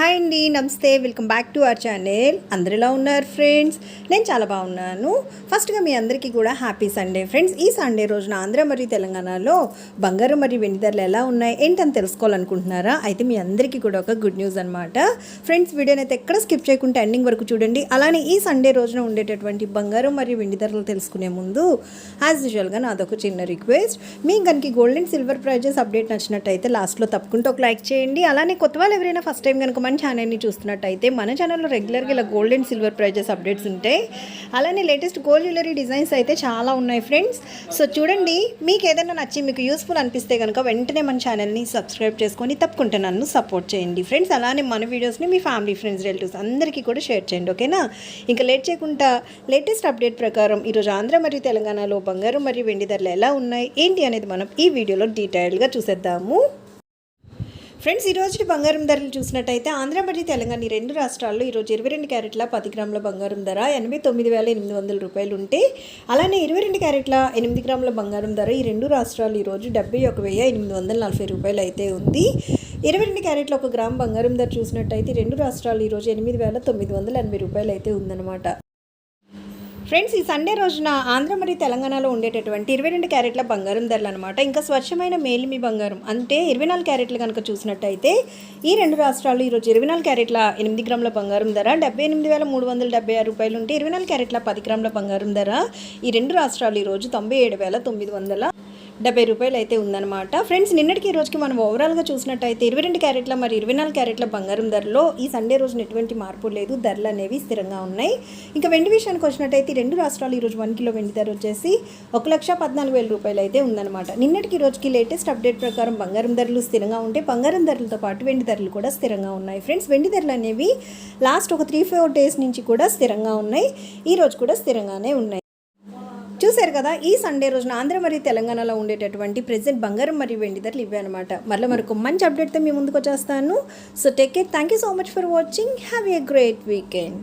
Hi అండి నమస్తే welcome back to our channel. అందరు ఎలా ఉన్నారు ఫ్రెండ్స్? నేను చాలా బాగున్నాను. ఫస్ట్గా మీ అందరికీ కూడా హ్యాపీ సండే ఫ్రెండ్స్. ఈ సండే రోజున ఆంధ్ర మరియు తెలంగాణలో బంగారం మరియు వెండి ధరలు ఎలా ఉన్నాయి ఏంటని తెలుసుకోవాలనుకుంటున్నారా? అయితే మీ అందరికీ కూడా ఒక గుడ్ న్యూస్ అనమాట ఫ్రెండ్స్ వీడియోని అయితే ఎక్కడ స్కిప్ చేయకుండా ఎండింగ్ వరకు చూడండి. అలానే ఈ సండే రోజున ఉండేటటువంటి బంగారం మరియు వెండి ధరలు తెలుసుకునే ముందు యాజ్ యూజువల్గా నాదొక చిన్న రిక్వెస్ట్ మీకు కనుక gold and silver prizes update నచ్చినట్టయితే లాస్ట్లో తప్పకుండా ఒక లైక్ చేయండి. అలానే కొత్త వాళ్ళు ఎవరైనా ఫస్ట్ టైం కనుక మన ఛానల్ని చూస్తున్నట్టయితే మన ఛానల్లో రెగ్యులర్గా ఇలా gold and silver prizes updates ఉంటాయి అలానే లేటెస్ట్ గోల్డ్ జ్యువెలరీ డిజైన్స్ అయితే చాలా ఉన్నాయి ఫ్రెండ్స్ సో చూడండి మీకు ఏదైనా నచ్చి మీకు యూస్ఫుల్ అనిపిస్తే కనుక వెంటనే మన ఛానల్ని సబ్స్క్రైబ్ చేసుకొని తప్పకుండా నన్ను సపోర్ట్ చేయండి ఫ్రెండ్స్ అలానే మన వీడియోస్ని మీ ఫ్యామిలీ ఫ్రెండ్స్ రిలేటివ్స్ అందరికీ కూడా షేర్ చేయండి ఓకేనా ఇంకా లేట్ చేయకుండా లేటెస్ట్ అప్డేట్ ప్రకారం ఈరోజు ఆంధ్ర మరియు తెలంగాణలో బంగారు మరియు వెండి ధరలు ఎలా ఉన్నాయి ఏంటి అనేది మనం ఈ వీడియోలో డీటెయిల్గా చూసేద్దాము. ఫ్రెండ్స్ ఈ రోజు బంగారం ధరలు చూసినట్టయితే ఆంధ్ర మరియు తెలంగాణ ఈ రెండు రాష్ట్రాల్లో ఈరోజు ఇరవై రెండు క్యారెట్ల పది గ్రాముల బంగారం ధర ఎనభై తొమ్మిది వేల ఎనిమిది వందల రూపాయలు ఉంటే అలానే ఇరవై రెండు క్యారెట్ల ఎనిమిది గ్రాముల బంగారం ధర ఈ రెండు రాష్ట్రాలు ఈరోజు డెబ్బై ఒక వెయ్యి ఎనిమిది వందల నలభై రూపాయలు అయితే ఉంది. ఇరవై రెండు క్యారెట్ల ఒక గ్రామ్ బంగారం ధర చూసినట్టయితే రెండు రాష్ట్రాలు ఈరోజు ఎనిమిది వేల తొమ్మిది వందల ఎనభై రూపాయలు అయితే ఉందన్నమాట. ఫ్రెండ్స్ ఈ సండే రోజున ఆంధ్ర మరియు తెలంగాణలో ఉండేటటువంటి ఇరవై రెండు క్యారెట్ల బంగారం ధరలు అనమాట ఇంకా స్వచ్ఛమైన మేలిమి బంగారం. అంటే ఇరవై నాలుగు క్యారెట్లు కనుక చూసినట్టయితే ఈ రెండు రాష్ట్రాలు ఈరోజు ఇరవై నాలుగు క్యారెట్ల ఎనిమిది గ్రాముల బంగారం ధర డెబ్బై ఎనిమిది వేల మూడు వందల డెబ్బై ఆరు రూపాయలు ఉంటే ఇరవై నాలుగు క్యారెట్ల పది గ్రాముల బంగారం ధర. ఈ రెండు రాష్ట్రాలు ఈరోజు తొంభై ఏడు వేల తొమ్మిది వందల డెబ్బై రూపాయలు అయితే ఉందన్నమాట. ఫ్రెండ్స్ నిన్నటికి ఈ రోజుకి మనం ఓవరాల్గా చూసినట్టయితే ఇరవై రెండు క్యారెట్ల మరి ఇరవై నాలుగు క్యారెట్ల బంగారం ధరలో ఈ సండే రోజున ఎటువంటి మార్పు లేదు. ధరలు అనేవి స్థిరంగా ఉన్నాయి. ఇంకా వెండి విషయానికి వచ్చినట్టయితే రెండు రాష్ట్రాలు ఈరోజు వన్ కిలో వెండి ధర వచ్చేసి ఒక లక్ష పద్నాలుగు వేల రూపాయలు అయితే ఉందన్నమాట. నిన్నటికి ఈ రోజుకి లేటెస్ట్ అప్డేట్ ప్రకారం బంగారం ధరలు స్థిరంగా ఉంటే బంగారం ధరలతో పాటు వెండి ధరలు కూడా స్థిరంగా ఉన్నాయి. ఫ్రెండ్స్ వెండి ధరలు అనేవి లాస్ట్ ఒక త్రీ ఫోర్ డేస్ నుంచి కూడా స్థిరంగా ఉన్నాయి. ఈ రోజు కూడా స్థిరంగానే ఉన్నాయి. చూశారు కదా ఈ సండే రోజున ఆంధ్ర మరియు తెలంగాణలో ఉండేటటువంటి ప్రెసెంట్ బంగారం మరియు వెండి ధరలు ఇవే అనమాట మళ్ళీ మరొక మంచి అప్డేట్తో మీ ముందుకు వచ్చేస్తాను. So take care thank you so much for watching have a great weekend